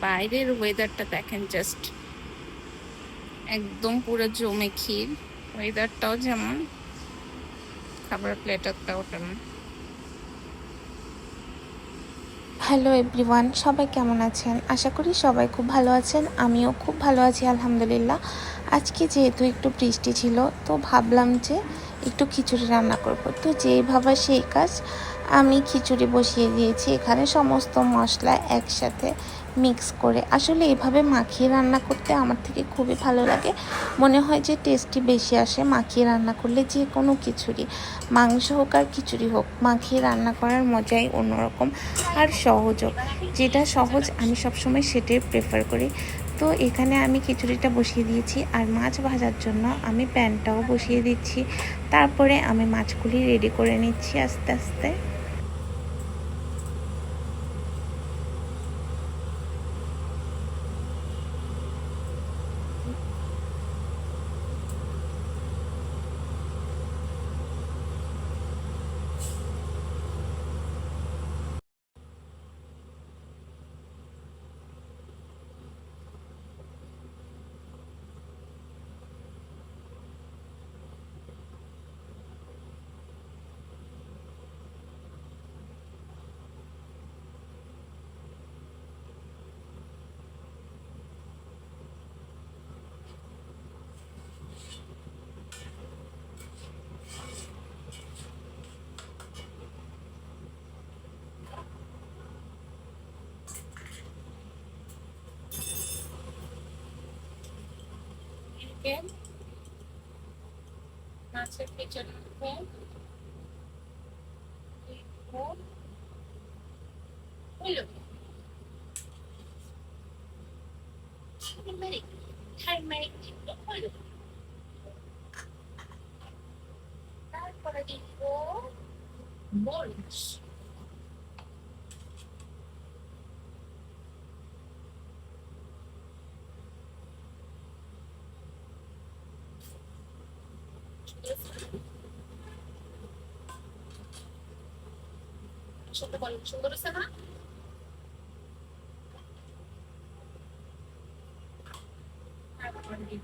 বাইরের ওয়েদারটা দেখেন জাস্ট একদম পুরো জমে ক্ষীর। ওয়েদারটাও যেমন, খাবার প্লেটারটাও তেমন হ্যালো এভরিওয়ান সবাই কেমন আছেন? আশা করি সবাই খুব ভালো আছেন, আমিও খুব ভালো আছি, আলহামদুলিল্লাহ। আজকে যেহেতু একটু বৃষ্টি ছিল, তো ভাবলাম যে একটু খিচুড়ি রান্না করব। তো যেই ভাবা সেই কাজ, আমি খিচুড়ি বসিয়ে দিয়েছি। এখানে সমস্ত মশলা একসাথে মিক্স করে। আসলে এভাবে মাখিয়ে রান্না করতে আমার থেকে খুবই ভালো লাগে। মনে হয় যে টেস্টি বেশি আসে মাখিয়ে রান্না করলে যে কোনো খিচুড়ি মাংস হোক আর খিচুড়ি হোক, মাখিয়ে রান্না করার মজাই অন্যরকম আর সহজও। যেটা সহজ, আমি সবসময় সেটাই প্রেফার করি। তো এখানে আমি খিচুড়িটা বসিয়ে দিয়েছি আর মাছ ভাজার জন্য আমি প্যানটাও বসিয়ে দিচ্ছি। তারপরে আমি মাছগুলি রেডি করে নিচ্ছি আস্তে আস্তে। থেকে মাছের খিচুড়ি থেকে হলো টার্মারিক টার্মারিক হলো তারপরে দিব মরিচ সুন্দর বল সুন্দর হচ্ছে না? তারপর দিব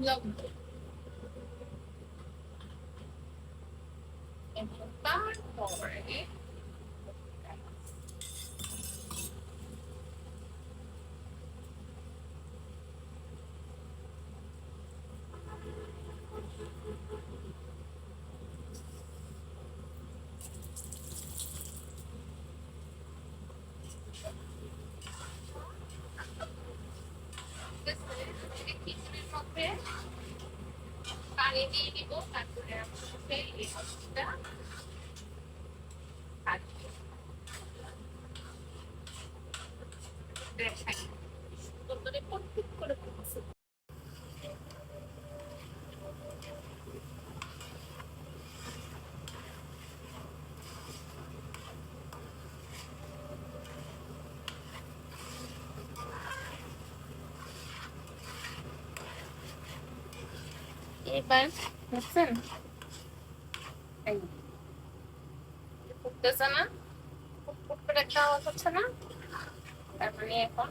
লবণ এবং তারপরে খিচুড়ির মধ্যে দিয়ে দিব তারপরে আপনাকে এই মশলাটা এবার বুঝছেন? একটা আওয়াজ হচ্ছে না? তার মানে এখন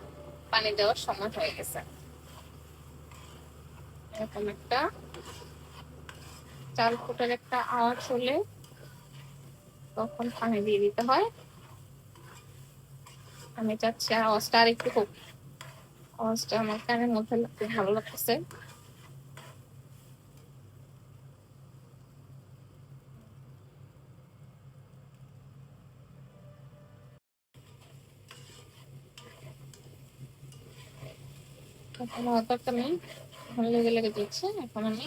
পানি দেওয়ার সময় হয়ে গেছে। একটা চাল ফুটের একটা আওয়াজ হলে তখন পানি দিয়ে দিতে হয়। আমি চাচ্ছি আওয়াজটা আর একটু হোক। আওয়াজটা আমার কানের মধ্যে ভালো লাগতেছে। অতটা নেই। ভালো লেগে লেগে দিচ্ছে। এখন আমি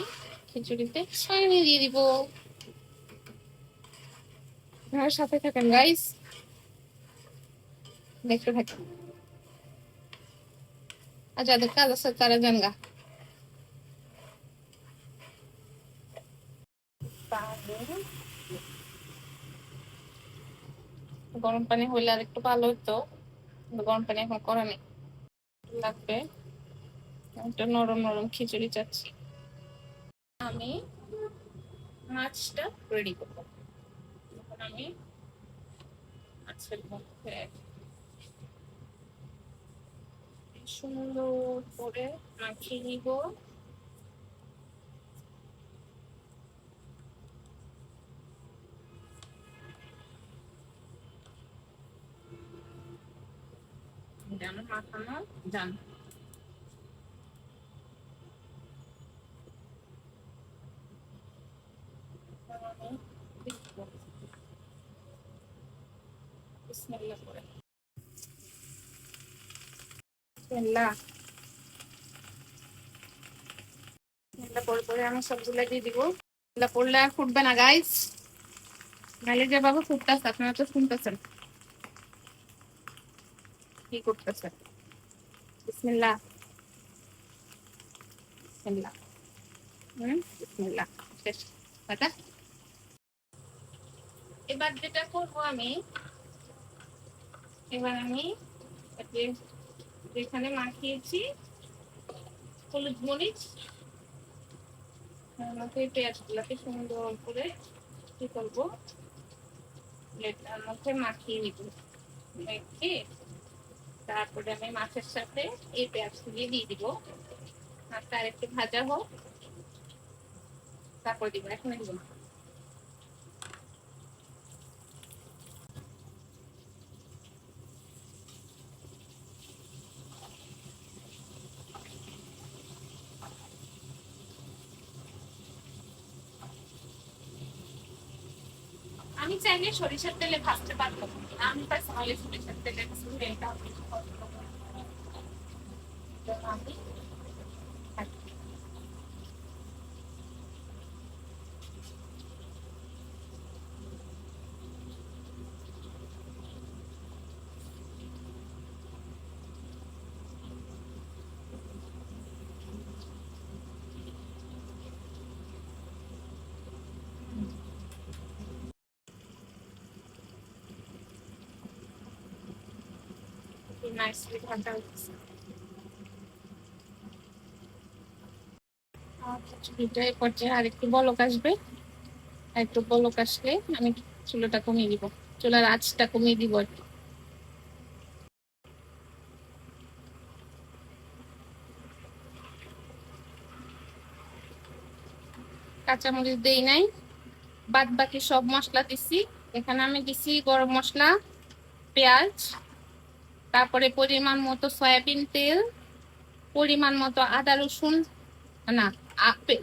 খিচুড়িতে সয়াবিন দিয়ে দিব। আপনারা সাথে থাকেন গাইস দেখতে থাকেন। আর যাদের কাজ আছে, তারা জানগা। পানি গরম পানি হইলে আর একটু ভালো হতো গরম পানি এখন করা নেই। লাগবে। একটা নরম নরম খিচুড়ি চাচ্ছি। আমি মাছটা রেডি করব। এখন আমি মাছের মধ্যে সুন্দর করে মাখিয়ে নিব। যেন মাখানো যান বিসমিল্লাহ করে দিব। না গাইস নাহলে বাবা ফুটতেছে কি করতেছেন বিসমিল্লাহ। বিসমিল্লাহ। হুম, বিসমিল্লাহ। শেষ। এবার যেটা করব আমি এবার আমি যেখানে মাখিয়েছি। হলুদ মরিচ আমাকে পেঁয়াজ গুলাকে সুন্দর করে কি করব মধ্যে মাখিয়ে নিব। মেখে তারপরে আমি মাছের সাথে এই পেঁয়াজ দিয়ে দিয়ে দিব। আর তার একটু ভাজা হোক, তারপর দিব, এখন দিব না। আমি চাইলে সরিষার তেলে ভাজতে পারব। আমি পার্সোনালি সরিষার তেলে তেলটা আমি নাইসলি ভাজা হচ্ছে আর একটু বলক আসলে আমি চুলোটা কমিয়ে দিব, চুলার আঁচটা কমিয়ে দিব আর কি। কাঁচামরিচ দেই নাই বাদ বাকি সব মশলা দিছি। এখানে আমি দিছি গরম মশলা, পেঁয়াজ তারপরে পরিমাণ মতো সয়াবিন তেল, পরিমাণ মতো আদা রসুন, না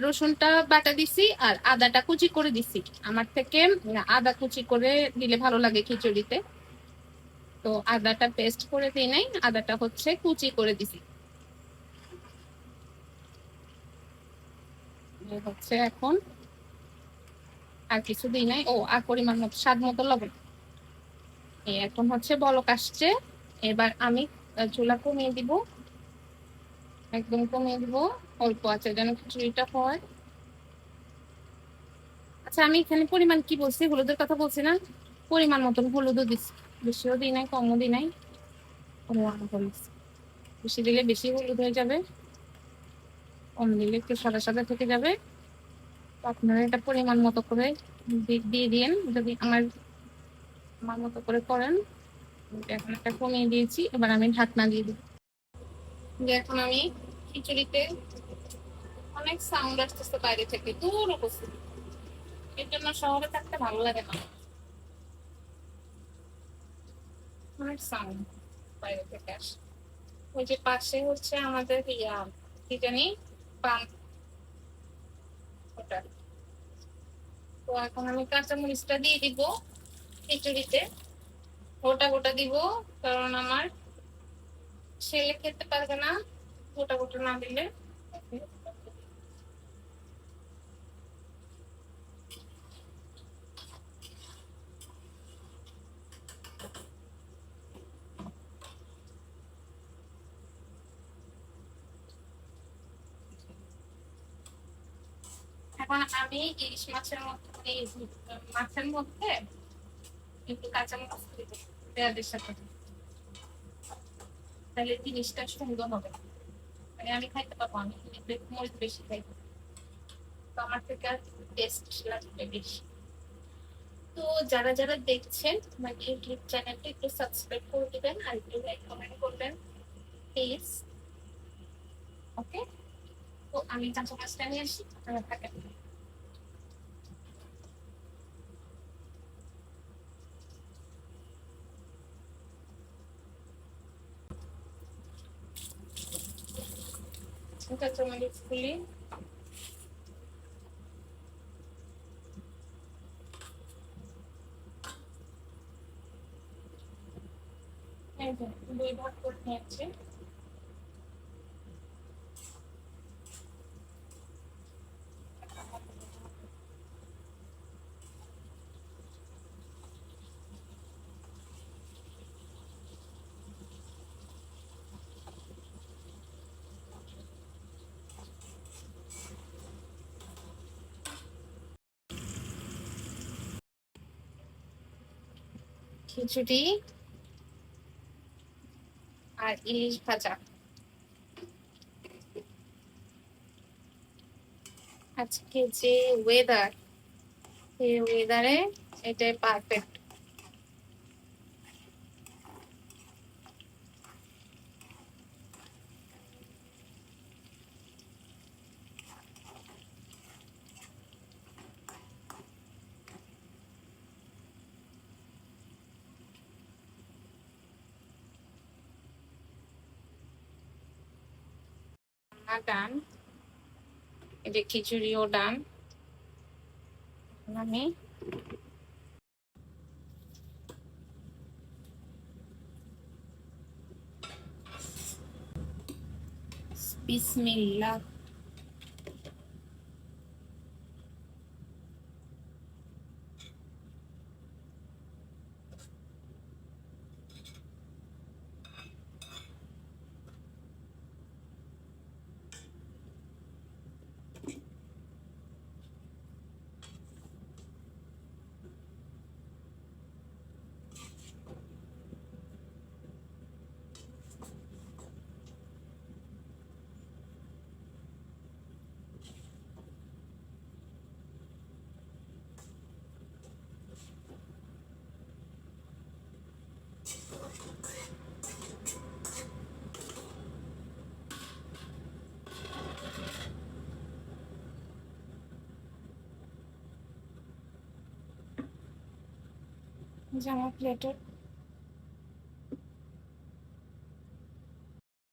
রসুনটা বাটা দিছি আর আদাটা কুচি করে দিছি। আমার থেকে আদা কুচি করে দিলে ভালো লাগে খিচুড়িতে। তো আদাটা পেস্ট করে দিই নাই, আদাটা হচ্ছে কুচি করে দিছি। হচ্ছে এখন, আর কিছু দিই নাই। ও, আর পরিমাণ মতো, স্বাদ মতো লবণ। এখন হচ্ছে বলক আসছে। এবার আমি চুলা কমিয়ে দিব। একদম কমিয়ে দিব। অল্প আছে যেন খিচুড়িটা হয়। আচ্ছা আমি এখানে পরিমাণ কি বলছি? হলুদের কথা বলছি না? পরিমাণ মতন হলুদও দিচ্ছি। বেশিও দিই নাই, কমও দিই নাই। বেশি দিলে বেশি হলুদ হয়ে যাবে। কম দিলে একটু সাদা সাদা থেকে যাবে। আপনারা এটা পরিমাণ মতো করে দিয়ে দিন যদি আমার আমার মতো করে করেন। এখন কমিয়ে দিয়েছি, এবার আমি ঢাকনা দিয়ে দিই এখন আমি খিচুড়িতে অনেক সাউন্ড আসতেছে বাইরে থেকে, দূর উপস্থিত এর জন্য শহরে থাকতে ভালো লাগে না। অনেক সাউন্ড বাইরে থেকে আসে। ওই যে পাশে হচ্ছে আমাদের ইয়া, কি জানি পাম্প ওটা। তো এখন আমি কাঁচা মরিচটা দিয়ে দিব খিচুড়িতে। গোটা গোটা দিব, কারণ আমার ছেলে খেতে পারবে না, গোটা গোটা না দিলে। এখন আমি ইলিশ মাছের মধ্যে মাছের মধ্যে একটু কাঁচা মরিচ দিতে পেঁয়াজের সাথে তাহলে জিনিসটা সুন্দর হবে। মানে আমি খাইতে পারব, আমি মরিচ বেশি খাই। তো আমার থেকে আর টেস্ট লাগবে বেশি। তো যারা যারা দেখছেন আমার ইউটিউব চ্যানেলটা একটু সাবস্ক্রাইব করে দিবেন আর একটু লাইক কমেন্ট করবেন প্লিজ ওকে তো আমি চাঁচা মাছটা নিয়ে আসি, আপনারা থাকেন। মরিচ গুলি এই দুই ভাগ করতে নিয়েছি খিচুড়ি আর ইলিশ ভাজা। আজকে যে ওয়েদার এই ওয়েদারে এটাই পারফেক্ট ডান যে খিচুড়িও ডান। আমি বিসমিল্লাহ জামা প্লেটের